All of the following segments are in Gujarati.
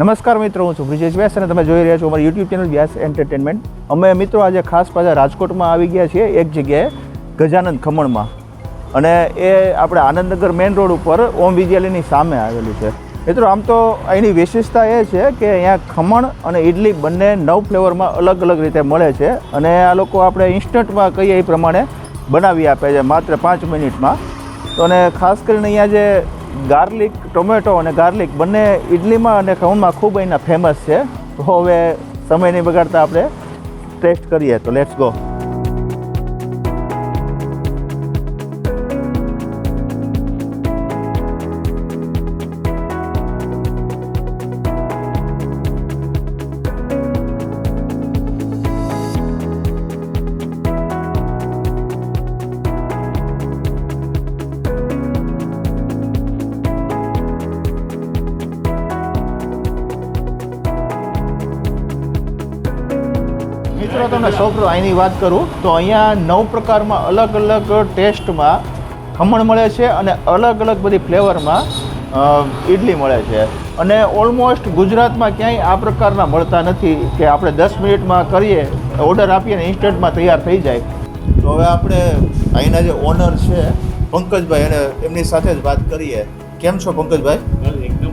નમસ્કાર મિત્રો, હું છું બ્રિજેશ વ્યાસ અને તમે જોઈ રહ્યા છો અમારી યુટ્યુબ ચેનલ વ્યાસ એન્ટરટેનમેન્ટ અમે મિત્રો આજે ખાસ પાછા રાજકોટમાં આવી ગયા છીએ, એક જગ્યાએ, ગજાનંદ ખમણમાં. અને એ આપણે આનંદનગર મેઇન રોડ ઉપર ઓમ વિદ્યાલયની સામે આવેલું છે. મિત્રો, આમ તો અહીંની વિશેષતા એ છે કે અહીંયા ખમણ અને ઇડલી બંને નવ ફ્લેવરમાં અલગ અલગ રીતે મળે છે અને આ લોકો આપણે ઇન્સ્ટન્ટમાં કહીએ એ પ્રમાણે બનાવી આપે છે માત્ર પાંચ મિનિટમાં. તો અને ખાસ કરીને અહીંયા જે ગાર્લિક, ટોમેટો અને ગાર્લિક બંને ઇડલીમાં અને ખમણમાં ખૂબ એના ફેમસ છે. તો હવે સમય નહીં બગાડતા આપણે ટેસ્ટ કરીએ. તો લેટ્સ ગો મિત્રો તમને સૌપ્રથમ અહીંની વાત કરું તો અહીંયા નવ પ્રકારમાં અલગ અલગ ટેસ્ટમાં ખમણ મળે છે અને અલગ અલગ બધી ફ્લેવરમાં ઇડલી મળે છે. અને ઓલમોસ્ટ ગુજરાતમાં ક્યાંય આ પ્રકારના મળતા નથી કે આપણે દસ મિનિટમાં કરીએ ઓર્ડર આપીએ ને ઇન્સ્ટન્ટમાં તૈયાર થઈ જાય. તો હવે આપણે અહીંના જે ઓનર છે પંકજભાઈ અને એમની સાથે જ વાત કરીએ. કેમ છો પંકજભાઈ? એકદમ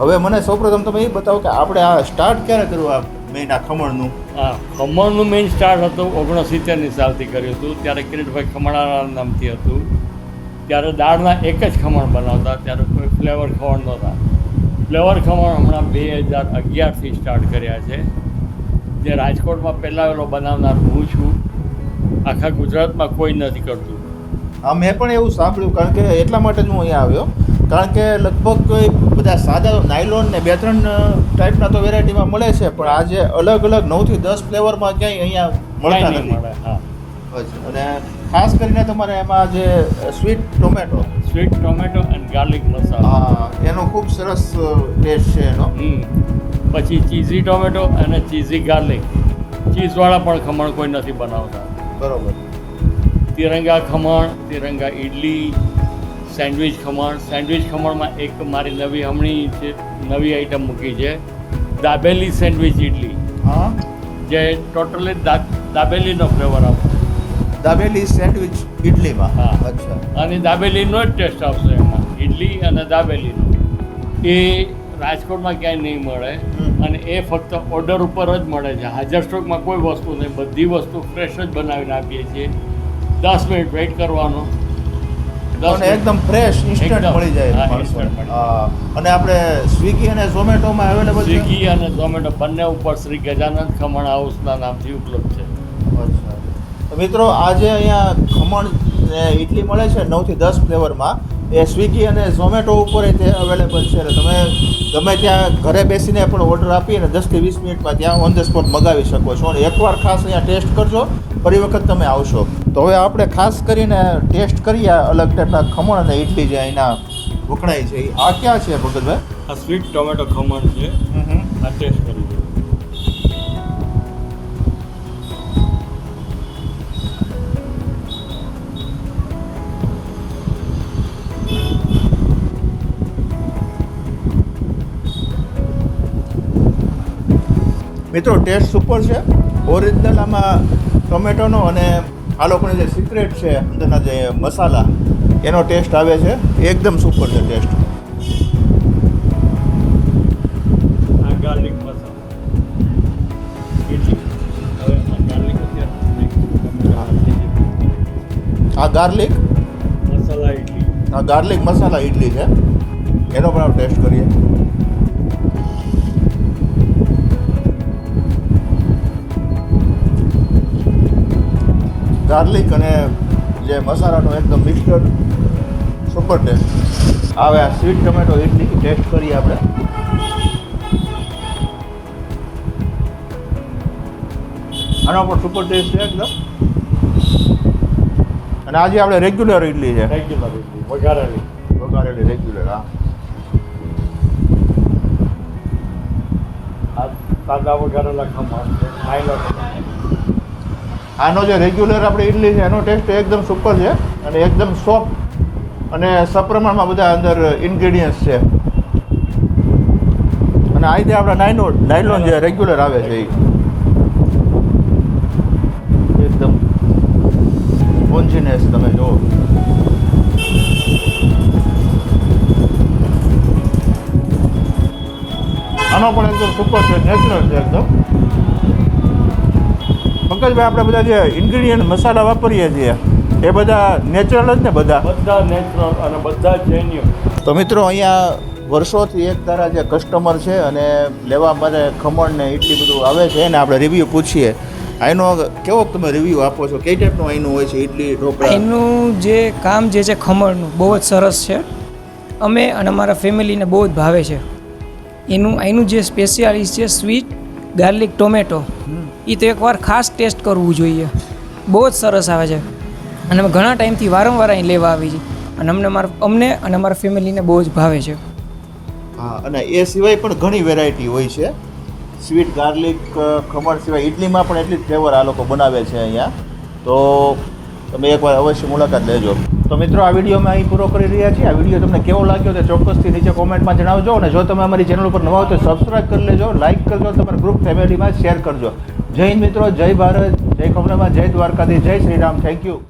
હવે મને સૌપ્રથમ તમે એ બતાવો કે આપણે આ સ્ટાર્ટ ક્યારે કરવું આ મેઇન આ ખમણનું? હા ખમણનું મેઇન સ્ટાર્ટ હતું ઓગણસિત્તેરની સાલથી કર્યું હતું. ત્યારે કિરીટભાઈ ખમણાના નામથી હતું. ત્યારે દાળના એક જ ખમણ બનાવતા ત્યારે કોઈ ફ્લેવર ખમણ નહોતા. ફ્લેવર ખમણ હમણાં બે હજાર અગિયારથી સ્ટાર્ટ કર્યા છે. જે રાજકોટમાં પહેલાં પેલો બનાવનાર હું છું. આખા ગુજરાતમાં કોઈ નથી કરતું. હા મેં પણ એવું સાંભળ્યું કારણ કે એટલા માટે જ હું અહીંયા આવ્યો. કારણ કે લગભગ બધા સાદા નાયલોન ને બે ત્રણ ટાઈપના તો વેરાયટીમાં મળે છે પણ આજે અલગ અલગ નવથી દસ ફ્લેવરમાં ક્યાંય અહીંયા મળતા નથી. હા. અને ખાસ કરીને તમારે એમાં જે sweet tomato sweet tomato and garlic મસાલા હા એનો ખૂબ સરસ ટેસ્ટ છે એનો. પછી ચીઝી ટોમેટો અને ચીઝી ગાર્લિક ચીઝવાળા પણ ખમણ કોઈ નથી બનાવતા. બરોબર. તિરંગા ખમણ તિરંગા ઇડલી સેન્ડવિચ ખમણ. સેન્ડવિચ ખમણમાં એક મારી નવી હમણી છે નવી આઈટમ મૂકી છે. દાબેલી સેન્ડવિચ ઇડલી હા? જે ટોટલી દાબેલીનો ફ્લેવર આવશે દાબેલી સેન્ડવિચ ઇડલીમાં હા. અચ્છા. અને દાબેલીનો જ ટેસ્ટ આવશે એમાં. ઇડલી અને દાબેલીનો. એ રાજકોટમાં ક્યાંય નહીં મળે. અને એ ફક્ત ઓર્ડર ઉપર જ મળે છે. હાજર સ્ટોકમાં કોઈ વસ્તુ નહીં. બધી વસ્તુ ફ્રેશ જ બનાવીને આપીએ છીએ. દસ મિનિટ વેઇટ કરવાનો. અને એકદમ ફ્રેશ ઇન્સ્ટન્ટ મળી જાય. અને આપણે સ્વિગી અને ઝોમેટોમાં અવેલેબલ છે? સ્વિગી અને ઝોમેટો બંને ઉપર શ્રી ગજાનંદ ખમણ હાઉસના નામથી ઉપલબ્ધ છે. મિત્રો આજે અહીંયા ખમણ ઇડલી મળે છે નવથી દસ ફ્લેવરમાં. એ સ્વિગી અને ઝોમેટો ઉપર તે અવેલેબલ છે. એટલે તમે ગમે ત્યાં ઘરે બેસીને પણ ઓર્ડર આપી અને દસથી વીસ મિનિટમાં ત્યાં ઓન ધ સ્પોટ મગાવી શકો છો. અને એકવાર ખાસ અહીંયા ટેસ્ટ કરજો. ફરી વખત તમે આવશો. તો હવે આપણે ખાસ કરીને ટેસ્ટ કરીએ અલગ ટાઈપના ખમણ અને ઇડલી જે અહીંના વખણાય છે. આ ક્યાં છે ભગતભાઈ? આ સ્વીટ ટોમેટો ખમણ છે. આ ટેસ્ટ કરી મિત્રો ટેસ્ટ સુપર છે. ઓરિજિનલ આમાં ટોમેટોનો અને આ લોકોની જે સિક્રેટ છે અંદરના જે મસાલા એનો ટેસ્ટ આવે છે. એકદમ સુપર છે ટેસ્ટ આ ગાર્લિક મસાલા. ઇડલી આ ગાર્લિક મસાલા ઇડલી છે. એનો પણ ટેસ્ટ કરીએ. ગાર્લિક અને જે મસાલાનો એકદમ મિક્સર સુપર ટેસ્ટ હવે આ સ્વીટ ટમેટો ઇડલી ટેસ્ટ કરીએ આપણે. આનો પણ સુપર ટેસ્ટ છે એકદમ. અને આજે આપણે રેગ્યુલર ઇડલી છે. રેગ્યુલર ઇડલી વઘારેલી. વઘારેલી રેગ્યુલર હા. સાદા વઘારેલા ખમણ નાયલોન આનો જે રેગ્યુલર આપણે ઇડલી છે, એનો ટેસ્ટ એકદમ સુપર છે અને એકદમ સોફ્ટ અને સપ્રમાણમાં બધા અંદર ઇન્ગ્રેડિયન્ટ્સ છે. અને આ રીતે આપણા નાઇનો નાઇલોન જે રેગ્યુલર આવે છે એ એકદમ સ્પોન્જીનેસ તમે જુઓ. આનો પણ એકદમ સુપર છે નેચરલ છે એકદમ. પંકજભાઈ આપણે બધા જે ઇન્ગ્રીડિયન્ટ મસાલા વાપરીએ છીએ એ બધા નેચરલ જ ને બધા? બધા નેચરલ અને બધા જેન્યુન તો મિત્રો અહીંયા વર્ષોથી એક તારા જે કસ્ટમર છે અને લેવા માટે ખમણ ને એટલી બધું આવે છે એને આપણે રિવ્યૂ પૂછીએ. આનો કેવો તમે રિવ્યૂ આપો છો? કઈ ટાઈપનું અહીંનું હોય છે? ઇડલી ઢોકળા? એનું જે કામ જે છે ખમણનું બહુ જ સરસ છે. અમે અને અમારા ફેમિલીને બહુ જ ભાવે છે. એનું અહીંનું જે સ્પેશિયાલિસ્ટ છે સ્વીટ ગાર્લિક ટોમેટો એ તો એકવાર ખાસ ટેસ્ટ કરવું જોઈએ. બહુ જ સરસ આવે છે. અને અમે ઘણા ટાઈમથી વારંવાર અહીં લેવા આવી છે અને અમને મારા, અમને અને અમારા ફેમિલીને બહુ જ ભાવે છે. હા, અને એ સિવાય પણ ઘણી વેરાયટી હોય છે. સ્વીટ ગાર્લિક ખમણ સિવાય ઇડલીમાં પણ એટલી જ ફ્લેવર આ લોકો બનાવે છે અહીંયા. તો તમે એકવાર અવશ્ય મુલાકાત લેજો. તો મિત્રો, આ વીડિયો અમે અહીં પૂરો કરી રહ્યા છીએ. આ વીડિયો તમને કેવો લાગ્યો તે ચોક્કસથી નીચે કોમેન્ટમાં જણાવજો અને જો તમે અમારી ચેનલ ઉપર નવા હો તો સબસ્ક્રાઇબ કરી લેજો લાઇક કરજો, તમારા ગ્રુપ ફેમિલીમાં શેર કરજો. જય હિન્દ મિત્રો, જય ભારત, જય કમલામાં જય દ્વારકાધી જય શ્રી રામ થેન્ક યુ